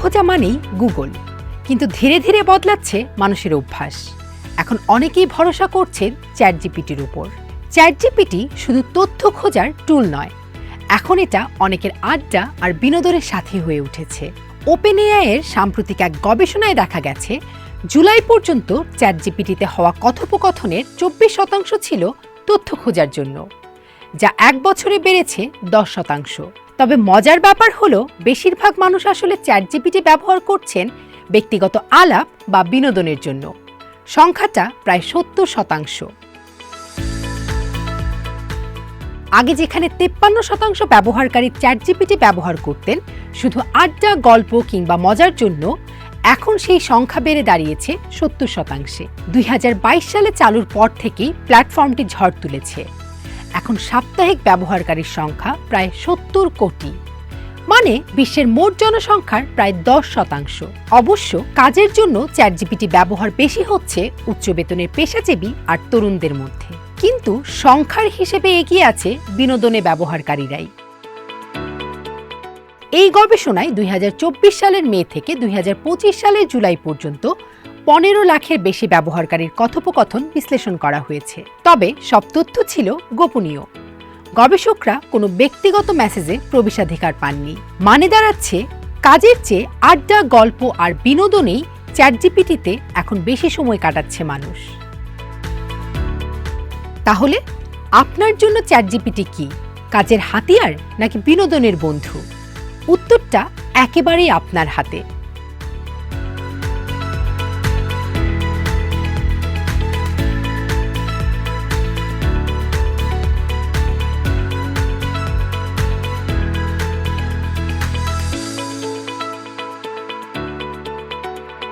খোঁজা মানেই গুগল। কিন্তু ধীরে ধীরে বদলাচ্ছে মানুষের অভ্যাস। এখন অনেকেই ভরসা করছেন চ্যাট জিপিটির উপর। চ্যাট জিপিটি শুধু তথ্য খোঁজার টুল নয়, এখন এটা অনেকের আড্ডা আর বিনোদনের সাথী হয়ে উঠেছে। ওপেন এর সাম্প্রতিক এক গবেষণায় দেখা গেছে, জুলাই পর্যন্ত চ্যাট জিপিটিতে হওয়া কথোপকথনের চব্বিশ শতাংশ ছিল তথ্য খোঁজার জন্য, যা এক বছরে বেড়েছে দশ শতাংশ। তবে মজার ব্যাপার হলো, বেশিরভাগ মানুষ আসলে চ্যাট জিপিটি ব্যবহার করছেন ব্যক্তিগত আলাপ বা বিনোদনের জন্য। সংখ্যাটা প্রায় সত্তর শতাংশ। আগে যেখানে তেপ্পান্ন শতাংশ ব্যবহারকারী চ্যাট জিপিটি ব্যবহার করতেন, শুধু আড্ডা, গল্প কিংবা মজার জন্য, এখন সেই সংখ্যা বেড়ে দাঁড়িয়েছে সত্তর শতাংশে। দুই হাজার বাইশ সালে চালুর পর থেকেই প্ল্যাটফর্মটি ঝড় তুলেছে। এখন সাপ্তাহিক ব্যবহারকারীর সংখ্যা প্রায় সত্তর কোটি। মানে বিশ্বের মোট জনসংখ্যার প্রায় দশ শতাংশ। অবশ্য কাজের জন্য চ্যাট জিপিটি ব্যবহার বেশি হচ্ছে উচ্চ বেতনের পেশাজীবী আর তরুণদের মধ্যে। কিন্তু সংখ্যার হিসেবে এগিয়ে আছে বিনোদনে ব্যবহারকারীরাই। এই গবেষণায় দুই হাজার চব্বিশ সালের মে থেকে দুই হাজার পঁচিশ সালের জুলাই পর্যন্ত পনেরো লাখের বেশি ব্যবহারকারীর কথোপকথন বিশ্লেষণ করা হয়েছে। তবে সব তথ্য ছিল গোপনীয়। গবেষকরা কোনো ব্যক্তিগত মেসেজে প্রবেশাধিকার পাননি। মানে দাঁড়াচ্ছে, কাজের চেয়ে আড্ডা, গল্প আর বিনোদনেই চ্যাটজিপিটিতে এখন বেশি সময় কাটাচ্ছে মানুষ। তাহলে আপনার জন্য চ্যাটজিপিটি কি? কাজের হাতিয়ার নাকি বিনোদনের বন্ধু? উত্তরটা একেবারেই আপনার হাতে।